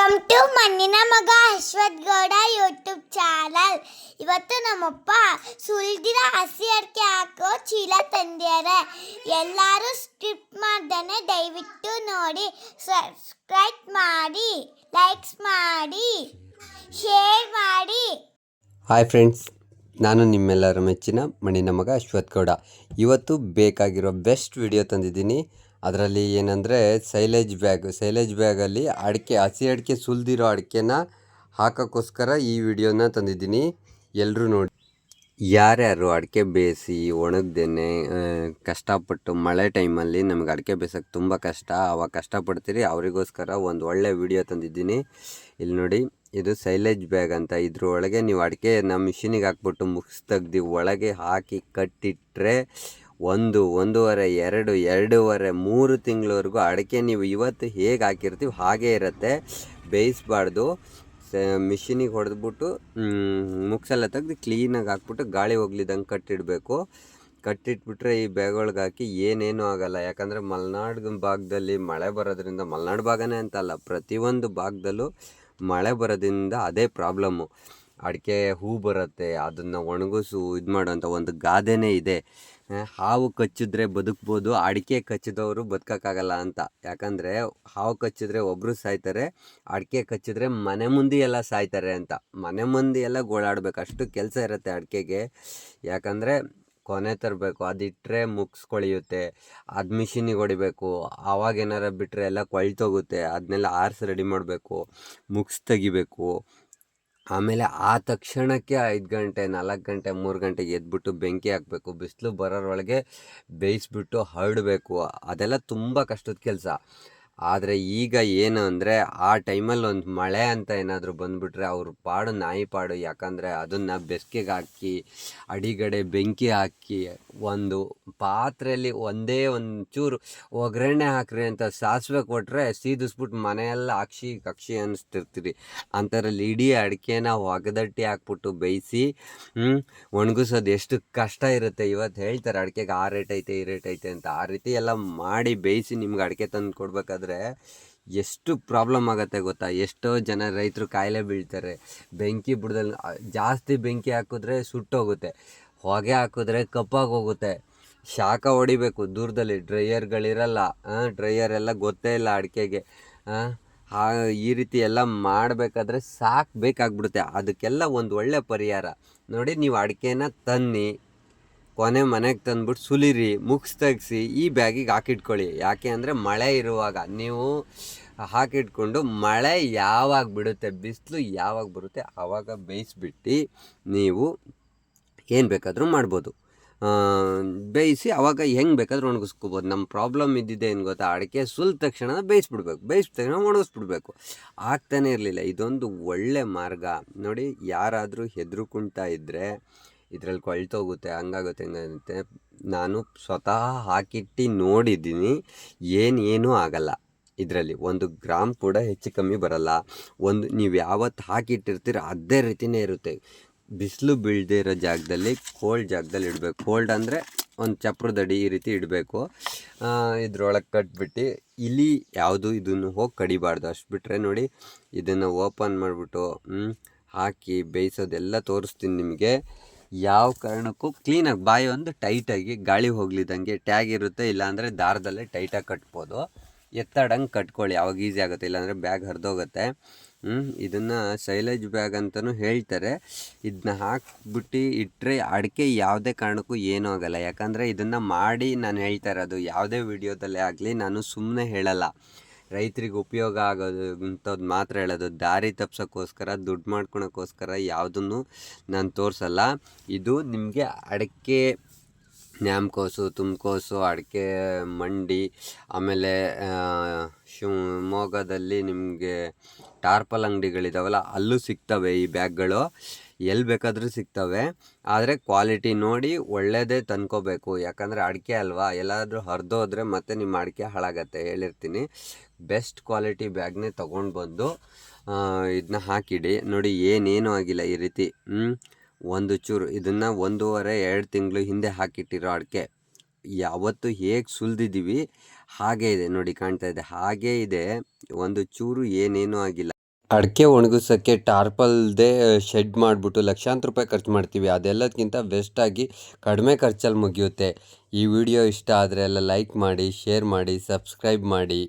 Welcome to ಮಣ್ಣಿನ ಮಗ Ashwath Gowda YouTube channel ಇವತ್ತು ನಮ್ಮಪ್ಪ ಸುಲ್ದಿರ ಹಸಿ ಅಡಿಕೆ ಹಾಕೋ ಚೀಲ ತಂದಿದ್ದಾರೆ. ಎಲ್ಲರೂ ಸ್ಕಿಪ್ ಮಾಡ್ದೇ ದಯವಿಟ್ಟು ನೋಡಿ. ಸಬ್ಸ್ಕ್ರೈಬ್ ಮಾಡಿ ಲೈಕ್ಸ್ ಮಾಡಿ ಶೇರ್ ಮಾಡಿ. ಹಾಯ್ ಫ್ರೆಂಡ್ಸ್ ನಾನು ನಿಮ್ಮೆಲ್ಲರ ಮೆಚ್ಚಿನ ಮಣ್ಣಿನ ಮಗ ಅಶ್ವಥ್ ಗೌಡ. ಇವತ್ತು ಬೇಕಾಗಿರೋ ಬೆಸ್ಟ್ ವಿಡಿಯೋ ತಂದಿದ್ದೀನಿ. ಅದರಲ್ಲಿ ಏನಂದರೆ ಸೈಲೇಜ್ ಬ್ಯಾಗ್, ಸೈಲೇಜ್ ಬ್ಯಾಗಲ್ಲಿ ಅಡಿಕೆ, ಹಸಿ ಅಡಿಕೆ ಸುಲಿದಿರೋ ಅಡಿಕೆನ ಹಾಕೋಕ್ಕೋಸ್ಕರ ಈ ವಿಡಿಯೋನ ತಂದಿದ್ದೀನಿ. ಎಲ್ಲರೂ ನೋಡಿ. ಯಾರ್ಯಾರು ಅಡಿಕೆ ಬೇಯಿಸಿ ಒಣಗ್ದೇನೆ ಕಷ್ಟಪಟ್ಟು ಮಳೆ ಟೈಮಲ್ಲಿ ನಮಗೆ ಅಡಿಕೆ ಬೇಯಿಸೋಕ್ಕೆ ತುಂಬ ಕಷ್ಟ, ಅವಾಗ ಕಷ್ಟಪಡ್ತೀರಿ, ಅವರಿಗೋಸ್ಕರ ಒಂದು ಒಳ್ಳೆ ವಿಡಿಯೋ ತಂದಿದ್ದೀನಿ. ಇಲ್ಲಿ ನೋಡಿ, ಇದು ಸೈಲೇಜ್ ಬ್ಯಾಗ್ ಅಂತ. ಇದ್ರ ಒಳಗೆ ನೀವು ಅಡಿಕೆನ ಮಿಷಿನಿಗೆ ಹಾಕ್ಬಿಟ್ಟು ಮುಗಿಸ್ ತೆಗ್ದು ಒಳಗೆ ಹಾಕಿ ಕಟ್ಟಿಟ್ರೆ ಒಂದು, ಒಂದೂವರೆ, ಎರಡು, ಎರಡೂವರೆ, ಮೂರು ತಿಂಗಳವರೆಗೂ ಅಡಿಕೆ ನೀವು ಇವತ್ತು ಹೇಗೆ ಹಾಕಿರ್ತೀವಿ ಹಾಗೇ ಇರುತ್ತೆ. ಬೇಯಿಸ್ಬಾರ್ದು. ಮಿಷಿನಿಗೆ ಹೊಡೆದ್ಬಿಟ್ಟು ಮುಕ್ಸೆಲ್ಲ ತೆಗೆದು ಕ್ಲೀನಾಗಿ ಹಾಕ್ಬಿಟ್ಟು ಗಾಳಿ ಹೋಗ್ಲಿದಂಗೆ ಕಟ್ಟಿಡಬೇಕು. ಕಟ್ಟಿಟ್ಬಿಟ್ರೆ ಈ ಬ್ಯಾಗೊಳಗೆ ಹಾಕಿ ಏನೇನೂ ಆಗಲ್ಲ. ಯಾಕಂದರೆ ಮಲೆನಾಡು ಭಾಗದಲ್ಲಿ ಮಳೆ ಬರೋದ್ರಿಂದ, ಮಲೆನಾಡು ಭಾಗನೇ ಅಂತಲ್ಲ, ಪ್ರತಿಯೊಂದು ಭಾಗದಲ್ಲೂ ಮಳೆ ಬರೋದ್ರಿಂದ ಅದೇ ಪ್ರಾಬ್ಲಮ್ಮು. ಅಡಿಕೆ ಹೂ ಬರುತ್ತೆ, ಅದನ್ನು ಒಣಗಿಸು, ಇದು ಮಾಡೋಂಥ ಒಂದು ಗಾದೆನೇ ಇದೆ. ಹಾವು ಕಚ್ಚಿದ್ರೆ ಬದುಕ್ಬೋದು, ಅಡಿಕೆ ಕಚ್ಚಿದವರು ಬದುಕೋಕ್ಕಾಗಲ್ಲ ಅಂತ. ಯಾಕಂದರೆ ಹಾವು ಕಚ್ಚಿದ್ರೆ ಒಬ್ಬರು ಸಾಯ್ತಾರೆ, ಅಡಿಕೆ ಕಚ್ಚಿದ್ರೆ ಮನೆ ಮುಂದೆ ಎಲ್ಲ ಸಾಯ್ತಾರೆ ಅಂತ. ಮನೆ ಮುಂದೆ ಎಲ್ಲ ಗೋಳಾಡ್ಬೇಕು, ಅಷ್ಟು ಕೆಲಸ ಇರುತ್ತೆ ಅಡಿಕೆಗೆ. ಯಾಕಂದರೆ ಕೊನೆ ತರಬೇಕು ಅದಿಟ್ಟರೆ ಮುಗಿಸ್ಕೊಳಿಯುತ್ತೆ ಅದು ಮಿಷಿನಿಗೆ ಹೊಡಿಬೇಕು ಆವಾಗ ಏನಾರ ಬಿಟ್ಟರೆ ಎಲ್ಲ ಕೊಳ್ತೋಗುತ್ತೆ ಅದನ್ನೆಲ್ಲ ಆರಿಸಿ ರೆಡಿ ಮಾಡಬೇಕು, ಮುಗ್ಸ್ ತೆಗಿಬೇಕು. ಆಮೇಲೆ ಆ ತಕ್ಷಣಕ್ಕೆ ಐದು ಗಂಟೆ, ನಾಲ್ಕು ಗಂಟೆ, ಮೂರು ಗಂಟೆಗೆ ಎದ್ಬಿಟ್ಟು ಬೆಂಕಿ ಹಾಕಬೇಕು. ಬಿಸಿಲು ಬರೋರೊಳಗೆ ಬೇಯಿಸ್ಬಿಟ್ಟು ಹರಡಬೇಕು. ಅದೆಲ್ಲ ತುಂಬ ಕಷ್ಟದ ಕೆಲಸ. ಆದರೆ ಈಗ ಏನು ಅಂದರೆ ಆ ಟೈಮಲ್ಲಿ ಒಂದು ಮಳೆ ಅಂತ ಏನಾದರೂ ಬಂದುಬಿಟ್ರೆ ಅವ್ರ ಪಾಡು ನಾಯಿ ಪಾಡು. ಯಾಕಂದರೆ ಅದನ್ನು ಬೆಸ್ಕೆಗೆ ಹಾಕಿ, ಅಡಿಗಡೆ ಬೆಂಕಿ ಹಾಕಿ ಒಂದು ಪಾತ್ರೆಯಲ್ಲಿ ಒಂದೇ ಒಂದು ಚೂರು ಒಗ್ಗರಣೆ ಹಾಕ್ರಿ ಅಂತ ಸಾಸಿವೆ ಕೊಟ್ಟರೆ ಸೀದಿಸ್ಬಿಟ್ಟು ಮನೆಯೆಲ್ಲ ಅಕ್ಷಿ ಕಕ್ಷಿ ಅನ್ನಿಸ್ತಿರ್ತೀರಿ. ಅಂಥದ್ರಲ್ಲಿ ಇಡೀ ಅಡಿಕೆನ ಒಗದಟ್ಟಿ ಹಾಕ್ಬಿಟ್ಟು ಬೇಯಿಸಿ ಒಣಗಿಸೋದು ಎಷ್ಟು ಕಷ್ಟ ಇರುತ್ತೆ. ಇವತ್ತು ಹೇಳ್ತಾರೆ ಅಡಿಕೆಗೆ ಆ ರೇಟ್ ಐತೆ, ಈ ರೇಟ್ ಐತೆ ಅಂತ. ಆ ರೀತಿ ಎಲ್ಲ ಮಾಡಿ ಬೇಯಿಸಿ ನಿಮ್ಗೆ ಅಡಿಕೆ ತಂದು ಕೊಡಬೇಕಾದ್ರೆ ಎಷ್ಟು ಪ್ರಾಬ್ಲಮ್ ಆಗುತ್ತೆ ಗೊತ್ತಾ? ಎಷ್ಟೋ ಜನ ರೈತರು ಕಾಯಿಲೆ ಬೀಳ್ತಾರೆ. ಬೆಂಕಿ ಬಿಡ್ದಲ್ಲಿ ಜಾಸ್ತಿ ಬೆಂಕಿ ಹಾಕಿದ್ರೆ ಸುಟ್ಟೋಗುತ್ತೆ. ಹೊಗೆ ಹಾಕಿದ್ರೆ ಕಪ್ಪಾಗಿ ಹೋಗುತ್ತೆ. ಶಾಖ ಹೊಡಿಬೇಕು, ದೂರದಲ್ಲಿ. ಡ್ರೈಯರ್ಗಳಿರಲ್ಲ ಡ್ರೈಯರ್ ಎಲ್ಲ ಗೊತ್ತೇ ಇಲ್ಲ ಅಡಿಕೆಗೆ. ಈ ರೀತಿ ಎಲ್ಲ ಮಾಡಬೇಕಾದ್ರೆ ಸಾಕು ಬೇಕಾಗ್ಬಿಡುತ್ತೆ. ಅದಕ್ಕೆಲ್ಲ ಒಂದು ಒಳ್ಳೆ ಪರಿಹಾರ. ನೋಡಿ, ನೀವು ಅಡಿಕೆನ ತನ್ನಿ, ಕೊನೆ ಮನೆಗೆ ತಂದ್ಬಿಟ್ಟು ಸುಲಿರಿ, ಮುಗ್ಸ್ ತೆಗ್ಸಿ ಈ ಬ್ಯಾಗಿಗೆ ಹಾಕಿಟ್ಕೊಳ್ಳಿ. ಯಾಕೆ ಅಂದರೆ ಮಳೆ ಇರುವಾಗ. ನೀವು ಹಾಕಿಟ್ಕೊಂಡು ಮಳೆ ಯಾವಾಗ ಬಿಡುತ್ತೆ, ಬಿಸಿಲು ಯಾವಾಗ ಬರುತ್ತೆ ಆವಾಗ ಬೇಯಿಸ್ಬಿಟ್ಟು ನೀವು ಏನು ಬೇಕಾದರೂ ಮಾಡ್ಬೋದು. ಬೇಯಿಸಿ ಅವಾಗ ಹೆಂಗೆ ಬೇಕಾದ್ರೂ ಒಣಗಿಸ್ಕೋಬೋದು. ನಮ್ಮ ಪ್ರಾಬ್ಲಮ್ ಇದ್ದಿದೆ ಏನು ಗೊತ್ತಾ? ಅಡಿಕೆ ಸುಲ್ ತಕ್ಷಣ ಬೇಯಿಸ್ಬಿಡ್ಬೇಕು. ಬೇಯಿಸಿದ ತಕ್ಷಣ ಒಣಗಿಸ್ಬಿಡ್ಬೇಕು. ಆಗ್ತಾನೆ ಇರಲಿಲ್ಲ. ಇದೊಂದು ಒಳ್ಳೆ ಮಾರ್ಗ. ನೋಡಿ, ಯಾರಾದರೂ ಹೆದರುకుంಟಾ ಇದ್ದರೆ ಇದರಲ್ಲಿ ಕೊಳ್ತೋಗುತ್ತೆ, ಹಂಗಾಗುತ್ತೆ ಹಂಗಾಗುತ್ತೆ. ನಾನು ಸ್ವತಃ ಹಾಕಿಟ್ಟು ನೋಡಿದ್ದೀನಿ. ಏನೇನೂ ಏನೂ ಆಗಲ್ಲ ಇದರಲ್ಲಿ. ಒಂದು ಗ್ರಾಮ್ ಕೂಡ ಹೆಚ್ಚು ಕಮ್ಮಿ ಬರಲ್ಲ. ಒಂದು, ನೀವು ಯಾವತ್ತು ಹಾಕಿಟ್ಟಿರ್ತೀರ, ಅದೇ ರೀತಿಯೇ ಇರುತ್ತೆ. ಬಿಸಿಲು ಬೀಳದೇ ಇರೋ ಜಾಗದಲ್ಲಿ ಕೋಲ್ಡ್ ಜಾಗದಲ್ಲಿ ಇಡಬೇಕು. ಕೋಲ್ಡ್ ಅಂದರೆ ಒಂದು ಚಪ್ರದಡಿ ಈ ರೀತಿ ಇಡಬೇಕು. ಇದ್ರೊಳಗೆ ಕಟ್ಬಿಟ್ಟು ಇಲಿ ಯಾವುದು ಇದನ್ನು ಹೋಗಿ ಕಡಿಬಾರ್ದು. ಅಷ್ಟು ಬಿಟ್ಟರೆ ನೋಡಿ ಇದನ್ನು ಓಪನ್ ಮಾಡಿಬಿಟ್ಟು ಹಾಕಿ ಬೇಯಿಸೋದೆಲ್ಲ ತೋರಿಸ್ತೀನಿ ನಿಮಗೆ. ಯಾವ ಕಾರಣಕ್ಕೂ ಕ್ಲೀನಾಗಿ ಬಾಯಿ ಒಂದು ಟೈಟಾಗಿ ಗಾಳಿ ಹೋಗ್ಲಿದ್ದಂಗೆ ಟ್ಯಾಗ್ ಇರುತ್ತೆ, ಇಲ್ಲಾಂದರೆ ದಾರದಲ್ಲೇ ಟೈಟಾಗಿ ಕಟ್ಬೋದು. ಎತ್ತಾಡಂಗೆ ಕಟ್ಕೊಳ್ಳಿ. ಅವಾಗ ಈಸಿ ಆಗುತ್ತೆ. ಇಲ್ಲಾಂದರೆ ಬ್ಯಾಗ್ ಹರಿದೋಗುತ್ತೆ. ಇದನ್ನು ಸೈಲೇಜ್ ಬ್ಯಾಗ್ ಅಂತಲೂ ಹೇಳ್ತಾರೆ. ಇದನ್ನ ಹಾಕ್ಬಿಟ್ಟು ಇಟ್ಟರೆ ಅಡಿಕೆ ಯಾವುದೇ ಕಾರಣಕ್ಕೂ ಏನೂ ಆಗಲ್ಲ. ಯಾಕಂದರೆ ಇದನ್ನು ಮಾಡಿ ನಾನು ಹೇಳ್ತಾ ಇರೋದು, ಯಾವುದೇ ವಿಡಿಯೋದಲ್ಲೇ ಆಗಲಿ ನಾನು ಸುಮ್ಮನೆ ಹೇಳಲ್ಲ. ರೈತರಿಗೆ ಉಪಯೋಗ ಆಗೋದು ಅಂಥದ್ದು ಮಾತ್ರ ಹೇಳೋದು. ದಾರಿ ತಪ್ಸೋಕ್ಕೋಸ್ಕರ, ದುಡ್ಡು ಮಾಡ್ಕೊಳೋಕ್ಕೋಸ್ಕರ ಯಾವುದನ್ನು ನಾನು ತೋರಿಸಲ್ಲ. ಇದು ನಿಮಗೆ ಅಡಿಕೆ ನ್ಯಾಮ್ಕೋಸು ತುಮಕೋಸು ಅಡಿಕೆ, ಮಂಡಿ, ಆಮೇಲೆ ಶಿವಮೊಗ್ಗದಲ್ಲಿ ನಿಮಗೆ ಟಾರ್ಪಲ್ ಅಂಗಡಿಗಳಿದಾವಲ್ಲ, ಅಲ್ಲೂ ಸಿಗ್ತವೆ ಈ ಬ್ಯಾಗ್ಗಳು. ಎಲ್ಲಿ ಬೇಕಾದರೂ ಸಿಗ್ತವೆ. ಆದರೆ ಕ್ವಾಲಿಟಿ ನೋಡಿ ಒಳ್ಳೆಯದೇ ತಂದ್ಕೋಬೇಕು. ಯಾಕಂದರೆ ಅಡಿಕೆ ಅಲ್ವಾ? ಎಲ್ಲಾದರೂ ಹರಿದೋದ್ರೆ ಮತ್ತೆ ನಿಮ್ಮ ಅಡಿಕೆ ಹಾಳಾಗತ್ತೆ ಹೇಳಿರ್ತೀನಿ. ಬೆಸ್ಟ್ ಕ್ವಾಲಿಟಿ ಬ್ಯಾಗ್ನೇ ತೊಗೊಂಡು ಬಂದು ಇದನ್ನ ಹಾಕಿಡಿ. ನೋಡಿ ಏನೇನೂ ಆಗಿಲ್ಲ ಈ ರೀತಿ. ಒಂದು ಚೂರು ಇದನ್ನು ಒಂದೂವರೆ, ಎರಡು ತಿಂಗಳು ಹಿಂದೆ ಹಾಕಿಟ್ಟಿರೋ ಅಡಿಕೆ. ಯಾವತ್ತು ಹೇಗೆ ಸುಲಿದಿದ್ದೀವಿ ಹಾಗೇ ಇದೆ ನೋಡಿ ಕಾಣ್ತಾ ಇದೆ. ಹಾಗೇ ಇದೆ, ಒಂದು ಚೂರು ಏನೇನೂ ಆಗಿಲ್ಲ. ಅಡಿಕೆ ಒಣಗಿಸೋಕ್ಕೆ ಟಾರ್ಪಲ್ದೇ ಶೆಡ್ ಮಾಡಿಬಿಟ್ಟು ಲಕ್ಷಾಂತರ ರೂಪಾಯಿ ಖರ್ಚು ಮಾಡ್ತೀವಿ. ಅದೆಲ್ಲದಕ್ಕಿಂತ ಬೆಸ್ಟಾಗಿ ಕಡಿಮೆ ಖರ್ಚಲ್ಲಿ ಮುಗಿಯುತ್ತೆ. ಈ ವಿಡಿಯೋ ಇಷ್ಟ ಆದರೆ ಎಲ್ಲ ಲೈಕ್ ಮಾಡಿ ಶೇರ್ ಮಾಡಿ ಸಬ್ಸ್ಕ್ರೈಬ್ ಮಾಡಿ.